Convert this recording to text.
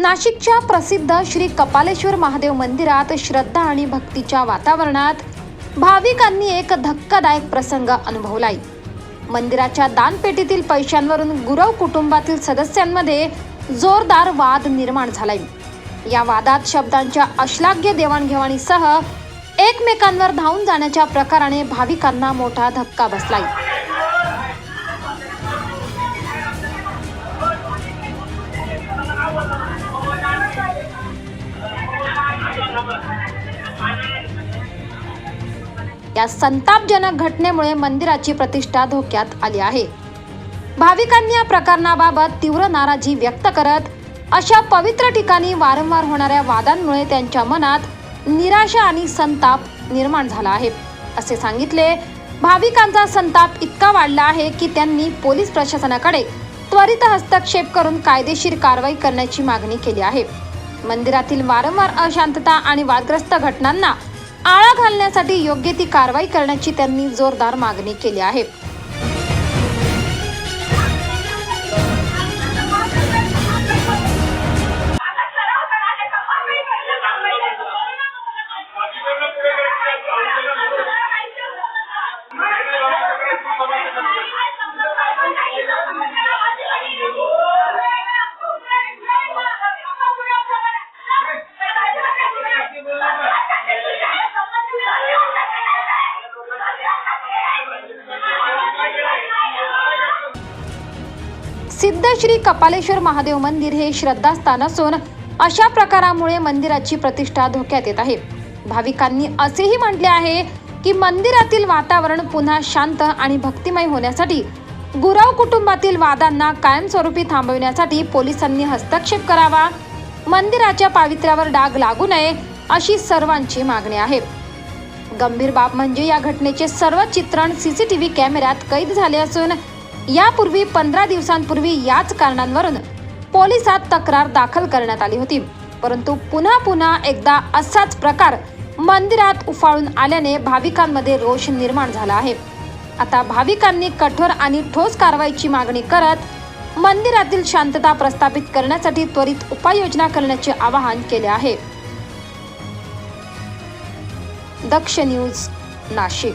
नाशिकच्या प्रसिद्ध श्री कपालेश्वर महादेव मंदिरात श्रद्धा आणि भक्तीच्या वातावरणात भाविकांनी एक धक्कादायक प्रसंग अनुभवलाय. मंदिराच्या दानपेटीतील पैशांवरून गुरव कुटुंबातील सदस्यांमध्ये जोरदार वाद निर्माण झालाय. या वादात शब्दांच्या अश्लाघ्य देवाणघेवाणीसह एकमेकांवर धावून जाण्याच्या प्रकाराने भाविकांना मोठा धक्का बसलाय. या संतापजनक घटनेमुळे मंदिराची प्रतिष्ठा धोक्यात आली आहे. भाविकांनी या प्रकरणाबाबत तीव्र नाराजी व्यक्त करत अशा पवित्र ठिकाणी वारंवार होणाऱ्या वादांमुळे त्यांच्या मनात निराशा आणि संताप निर्माण झाला आहे. असे सांगितले भाविकांचा संताप इतका वाढला आहे की त्यांनी पोलीस प्रशासनाकडे त्वरित हस्तक्षेप करून कायदेशीर कारवाई करण्याची मागणी केली आहे. मंदिरातील वारंवार अशांतता आणि वादग्रस्त घटनांना आळा घालण्यासाठी योग्य ती कारवाई करण्याची त्यांनी जोरदार मागणी केली आहे. सिद्ध श्री कपालेश्वर महादेव मंदिर हे श्रद्धास्थान असून अशा प्रकारामुळे मंदिराची प्रतिष्ठा धोक्यात येत आहे. भाविकांनी असेही म्हटले आहे की मंदिरातील वातावरण पुन्हा शांत आणि भक्तिमय होण्यासाठी गुराव कुटुंबातील वादांना कायमस्वरूपी थांबविण्यासाठी पोलिसांनी हस्तक्षेप करावा मंदिराच्या पावित्र्यावर डाग लागू नये अशी सर्वांची मागणी आहे. गंभीर बाब म्हणजे या घटनेचे सर्व चित्रण सीसीटीव्ही कॅमेऱ्यात कैद झाले असून यापूर्वी पंधरा दिवसांपूर्वी याच कारणांवरून पोलिसात तक्रार दाखल करण्यात आली होती. परंतु पुन्हा पुन्हा एकदा असाच प्रकार मंदिरात उफाळून आल्याने भाविकांमध्ये रोष निर्माण झाला आहे. आता भाविकांनी कठोर आणि ठोस कारवाईची मागणी करत मंदिरातील शांतता प्रस्थापित करण्यासाठी त्वरित उपाययोजना करण्याचे आवाहन केले आहे. दक्ष न्यूज नाशिक.